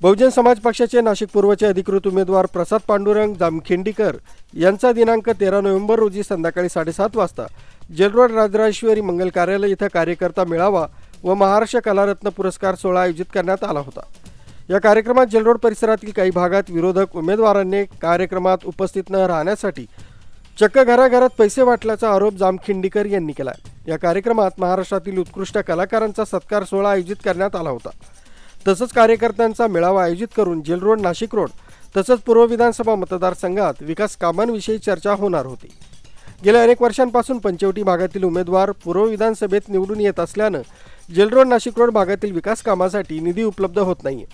बहुजन समाज पक्षाचे नाशिक पूर्वचे अधिकृत उमेदवार प्रसाद पांडुरंग जामखिंडीकर यांचा दिनांक तेरा नोव्हेंबर रोजी संध्याकाळी साडेसात वाजता जेलरोड राजराजेश्वरी मंगल कार्यालय इथं कार्यकर्ता मेळावा व महाराष्ट्र कलारत्न पुरस्कार सोहळा आयोजित करण्यात आला होता. या कार्यक्रमात जेलरोड परिसरातील काही भागात विरोधक उमेदवारांनी कार्यक्रमात उपस्थित न राहण्यासाठी चक्क घराघरात पैसे वाटल्याचा आरोप जामखिंडीकर यांनी केला या कार्यक्रमात महाराष्ट्रातील उत्कृष्ट कलाकारांचा सत्कार सोहळा आयोजित करण्यात आला होता. तसंच कार्यकर्त्यांचा मेळावा आयोजित करून जेल रोड नाशिक रोड तसंच पूर्व विधानसभा मतदारसंघात विकास कामांविषयी चर्चा होणार होती. गेल्या अनेक वर्षांपासून पंचवटी भागातील उमेदवार पूर्व विधानसभेत निवडून येत असल्यानं जेलरोड नाशिक रोड भागातील विकास कामासाठी निधी उपलब्ध होत नाही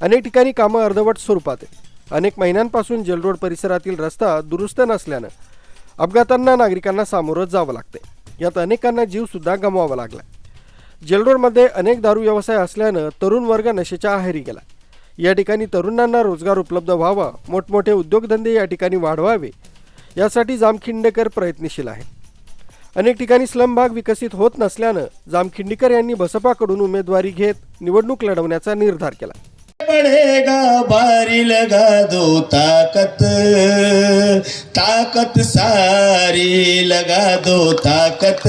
अनेक ठिकाणी कामं अर्धवट स्वरूपात आहेत. अनेक महिन्यांपासून जेलरोड परिसरातील रस्ता दुरुस्त नसल्यानं अपघातांना नागरिकांना सामोरं जावं लागते यात अनेकांना जीवसुद्धा गमवावा लागला जेलरोडमध्ये अनेक दारू व्यवसाय असल्यानं तरुण वर्ग नशेच्या आहारी गेला. या ठिकाणी तरुणांना रोजगार उपलब्ध व्हावा मोठमोठे उद्योगधंदे या ठिकाणी वाढवावे यासाठी जामखिंडेकर प्रयत्नशील आहे अनेक ठिकाणी स्लम भाग विकसित होत नसल्यानं जामखिंडीकर यांनी बसपाकडून उमेदवारी घेत निवडणूक लढवण्याचा निर्धार केला. पड़ेगा भारी लगा दो ताकत. ताकत सारी लगा दो ताकत.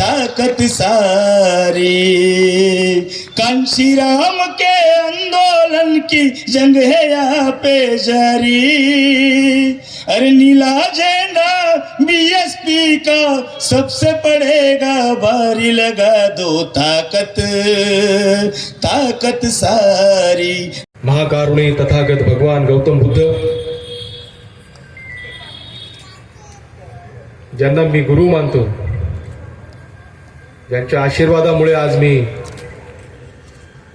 ताकत सारी. कांशी राम के आंदोलन की जंग है यहाँ पे जारी। अरे नीला झेंडा बीएसपी का सबसे पड़ेगा भारी लगा दो ताकत ताकत सारी। महाकारुणी तथागत भगवान गौतम बुद्ध। ज्यांना मी गुरु मानतो ज्यांच्या आशीर्वादामुळे आज मी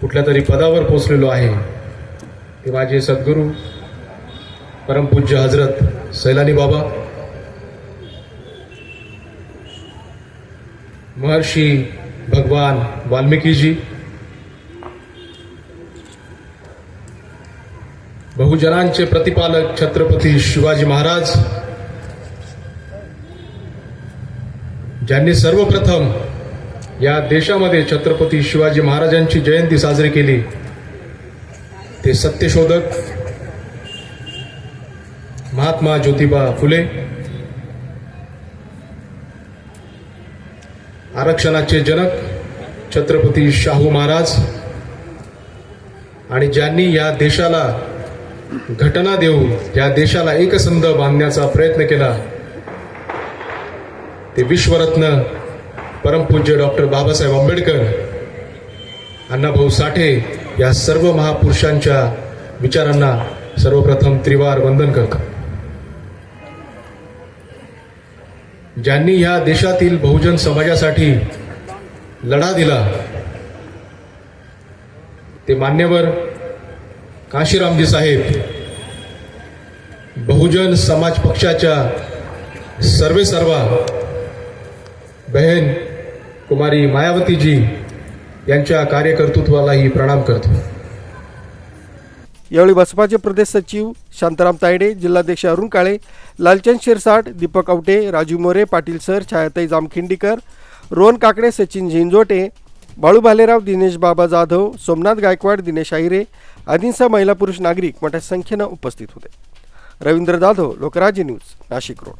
कुठल्या तरी पदावर पोचलेलो आहे. ते माझे सद्गुरू परमपूज्य हजरत सैलानी बाबा महर्षी भगवान वाल्मिकीजी बहुजनांचे प्रतिपालक छत्रपती शिवाजी महाराज ज्यांनी सर्वप्रथम या देशामध्ये छत्रपती शिवाजी महाराजांची जयंती साजरी केली. ते सत्यशोधक महात्मा ज्योतिबा फुले आरक्षणाचे जनक छत्रपती शाहू महाराज आणि ज्यांनी या देशाला घटना देऊन या देशाला एकसंध बांधण्याचा प्रयत्न केला ते विश्वरत्न परमपूज्य डॉक्टर बाबासाहेब आंबेडकर अण्णाभाऊ साठे या सर्व महापुरुषांच्या विचारांना सर्वप्रथम त्रिवार वंदन करतो. ज्यांनी ह्या देशातील बहुजन समाजासाठी लढा दिला ते मान्यवर काशीरामजी साहेब बहुजन समाज पक्षाच्या सर्वे सर्वा बहन कुमारी मायावतीजी यांच्या कार्यकर्तृत्वालाही प्रणाम करतो. यावेळी बसपाचे प्रदेश सचिव शांताराम तायडे जिल्हाध्यक्ष अरुण काळे लालचंद शिरसाट दीपक आवटे राजू मोरे पाटील सर छायाताई जामखिंडीकर रोहन काकडे सचिन झिंजोटे बाळू भालेराव दिनेश बाबा जाधव सोमनाथ गायकवाड दिनेश आहिरे आदींसह महिला पुरुष नागरिक मोठ्या संख्येनं उपस्थित होते. Ravindra Jadhav Lokrajya news Nashik road.